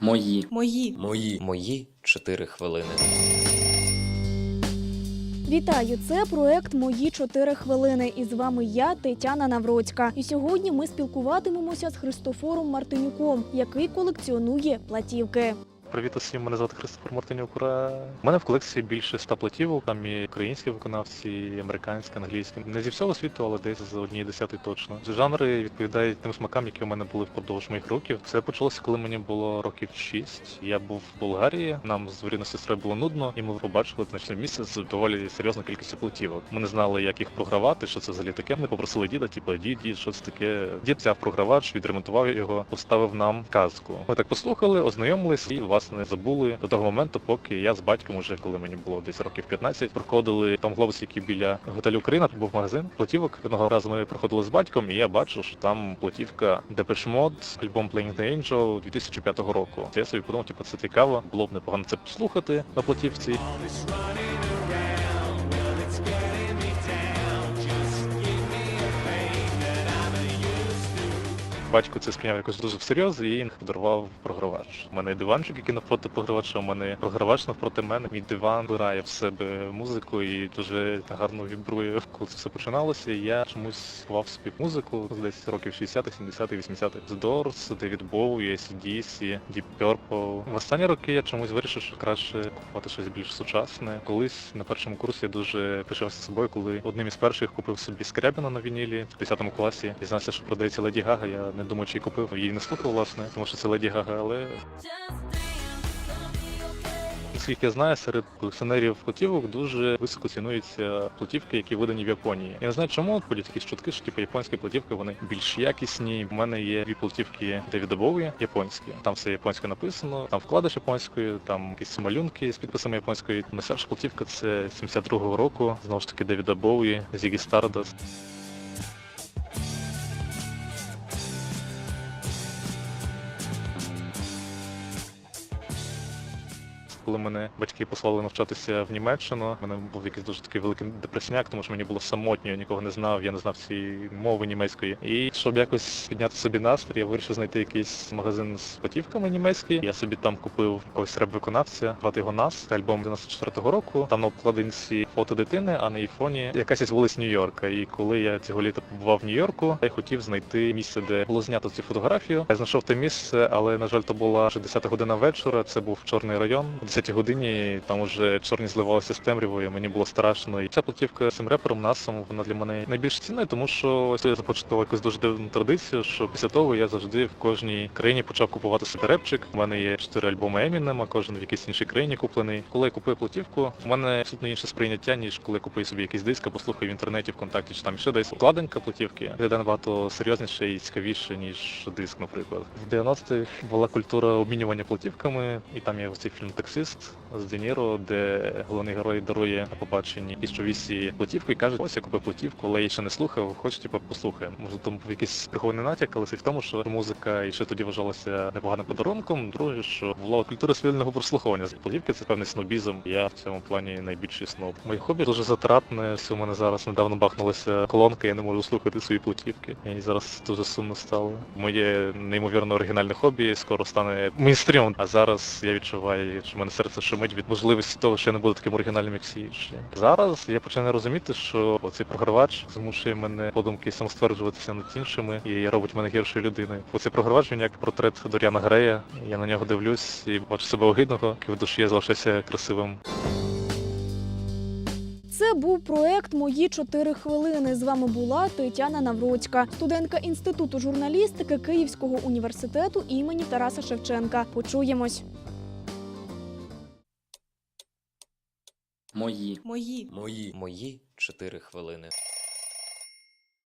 Мої. Мої. Мої. Мої 4 хвилини. Вітаю! Це проект Мої 4 хвилини. І з вами я, Тетяна Навроцька. І сьогодні ми спілкуватимемося з Христофором Мартинюком, який колекціонує платівки. Привіт усім, мене звати Христофор Мартинюк. У мене в колекції більше ста платівок, там і українські виконавці, і американські, англійські. Не зі всього світу, але десь з однієї десятої точно. Жанри відповідають тим смакам, які у мене були впродовж моїх років. Це почалося, коли мені було років 6. Я був в Болгарії, нам з дворівною сестрою було нудно, і ми побачили значне місце з доволі серйозною кількістю платівок. Ми не знали, як їх програвати, що це взагалі таке. Ми попросили діда, типу, дід, дід, що це таке. Дід взяв програвач, відремонтував його, поставив нам казку. Ми так послухали, ознайомились і власне забули до того моменту, поки я з батьком, уже коли мені було десь років 15, проходили там глобус, який біля готелю Україна, був магазин платівок. Одного разу ми проходили з батьком, і я бачу, що там платівка Depeche Mode, альбом Playing the Angel 2005 року. Я собі подумав, типу, це цікаво, було б непогано це послухати на платівці. Батько це сприйняв якось дуже всерйоз і подарував програвач. У мене диванчик, який навпроти програвача, у мене програвач навпроти мене. Мій диван вбирає в себе музику і дуже гарно вібрує. Коли це все починалося, я чомусь ховав собі музику десь років 60-х, 70-х, 80-х. The Doors, David Bowie, ACDC, Deep Purple. В останні роки я чомусь вирішив, що краще купувати щось більш сучасне. Колись на першому курсі я дуже пишався собою, коли одним із перших купив собі Скрябіна на вінілі в 10 класі. Дізнався, що продається Леді Гага. Я не думаю, чи купив. Її не слухав, власне, тому що це Леді Гага, але Наскільки я знаю, серед колекціонерів платівок дуже високо цінуються платівки, які видані в Японії. Я не знаю, чому ходять якісь чутки, що типу японські платівки вони більш якісні. У мене є дві платівки Девіда Боуї японські. Там все японською написано, там вкладиш японською, там якісь малюнки з підписами японською. Найсtarша платівка це 72-го року. Знову ж таки Девіда Боуї, Зігі Stardust. Коли мене батьки послали навчатися в Німеччину, в мене був якийсь дуже такий великий депресняк, тому що мені було самотньо, я нікого не знав, я не знав цієї мови німецької. І щоб якось підняти собі настрій, я вирішив знайти якийсь магазин з платівками німецькі. Я собі там купив якогось реп-виконавця, звати його Нас, альбом 94-го року. Там на обкладинці фото дитини, а на іфоні якась із вулиць Нью-Йорка. І коли я цього літа побував в Нью-Йорку, я хотів знайти місце, де було знято цю фотографію. Я знайшов те місце, але на жаль, то була вже 10 година вечора. Це був чорний район. О 10 годині там уже чорні зливалися з темрявою. Мені було страшно. І ця платівка з цим репером насом вона для мене найбільш цінна, тому що я започаткував якусь дуже дивну традицію, що після того я завжди в кожній країні почав купувати собі репчик. У мене є чотири альбоми Емінема, кожен в якійсь іншій країні куплений. Коли я купую платівку, у мене абсолютно інше сприйняття, ніж коли я купую собі якийсь диск або слухаю в інтернеті, ВКонтакті, чи там ще десь вкладинка платівки. Виглядає набагато серйозніше і цікавіше, ніж диск, наприклад. В 90-х була культура обмінювання платівками, і там є цей фільм Таксист з Де Ніро, де головний герой дарує на побаченні піщовісі платівку і каже, ось я купив платівку, але я ще не слухав, хоч типу послухаємо. Може там був якийсь прихований натяк, але суть в тому, що музика і ще тоді вважалася непоганим подарунком. Друге, що була культура спільного прослуховування. Платівки це певний снобізм. Я в цьому плані найбільший сноб. Моє хобі дуже затратне. Все у мене зараз недавно бахнулася колонка, я не можу слухати свої платівки. І зараз дуже сумно стало. Моє неймовірно оригінальне хобі скоро стане мейнстрімом. А зараз я відчуваю, що в мене серце шумить від можливості того, що я не буду таким оригінальним, як всі інші. Зараз я починаю розуміти, що цей програвач змушує мене подумки самостверджуватися над іншими і робить мене гіршою людиною. Оцей програвач він як портрет Доріана Грея. Я на нього дивлюсь і бачу себе огидного, в душі я залишаюся красивим. Це був проект Мої 4 хвилини. З вами була Тетяна Навроцька, студентка інституту журналістики Київського університету імені Тараса Шевченка. Почуємось. Мої. Мої. Мої. Мої 4 хвилини.